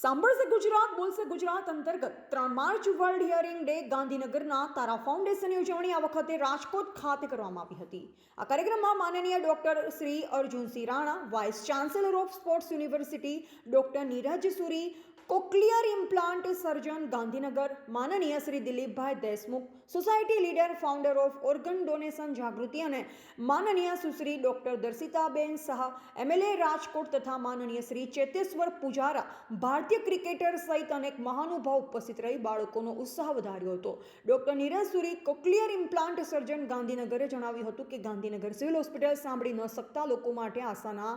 સાંભળશે ગુજરાત બોલશે ગુજરાત અંતર્ગત. ત્રણ માર્ચ વર્લ્ડ હિયરિંગ ડે ગાંધીનગરના તારા ફાઉન્ડેશનની ઉજવણી આ વખતે રાજકોટ ખાતે કરવામાં આવી હતી. આ કાર્યક્રમમાં માનનીય doctor Shri Arjunsinh Rana, vice chancellor of sports university doctor Neeraj Suri cochlear implant surgeon Gandhinagar. માનનીય Shri Dilipbhai Deshmukh, society leader founder of organ donation જાગૃતિ અને માનનીય સુશ્રી ડોક્ટર દર્શિતાબેન શાહ, એમએલએ રાજકોટ તથા માનનીય શ્રી ચેતેશ્વર પુજારા, ભારતીય ક્રિકેટર સહિત અનેક મહાનુભાવ ઉપસ્થિત રહી બાળકોનો ઉત્સાહ વધાર્યો હતો. Doctor Neeraj Suri, cochlear implant surgeon ગાંધીનગરે જણાવ્યું હતું કે ગાંધીનગર સિવિલ હોસ્પિટલ સાંભળી ન શકતા લોકો માટે આશાના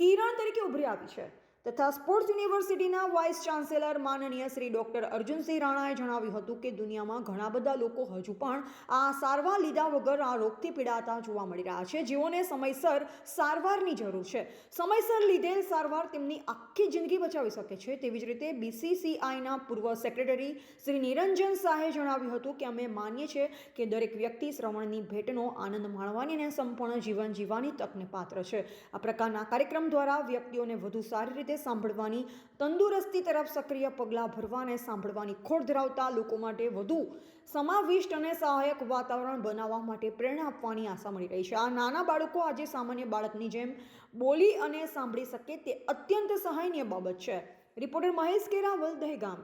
કિરણ તરીકે ઉભરી આવી છે. તથા સ્પોર્ટ્સ યુનિવર્સિટીના વાઇસ ચાન્સેલર માનનીય શ્રી ડોક્ટર અર્જુનસિંહ રાણાએ જણાવ્યું હતું કે દુનિયામાં ઘણા બધા લોકો હજુ પણ આ સારવાર લીધા વગર આ રોગથી પીડાતા જોવા મળી રહ્યા છે. જેઓને સમયસર સારવારની જરૂર છે. સમયસર લીધેલ સારવાર તેમની આખી જિંદગી બચાવી શકે છે. તેવી જ રીતે બીસીસીઆઈના પૂર્વ સેક્રેટરી શ્રી નિરંજન શાહે જણાવ્યું હતું કે અમે માનીએ છીએ કે દરેક વ્યક્તિ શ્રવણની ભેટનો આનંદ માણવાની અને સંપૂર્ણ જીવન જીવવાની તકને પાત્ર છે. આ પ્રકારના કાર્યક્રમ દ્વારા વ્યક્તિઓને વધુ સારી રીતે સાંભળવાની, તંદુરસ્તી તરફ સક્રિય પગલાં ભરવા અને સાંભળવાની ખોડ ધરાવતા લોકો માટે વધુ સમાવિષ્ટ અને સહાયક વાતાવરણ બનાવવા માટે પ્રેરણા આપવાની આશા મળી રહી છે. આ નાના બાળકો આજે સામાન્ય બાળકની જેમ બોલી અને સાંભળી શકે તે અત્યંત સહાયનીય બાબત છે. રિપોર્ટર મહેશ કેરાવલ, દહેગામ.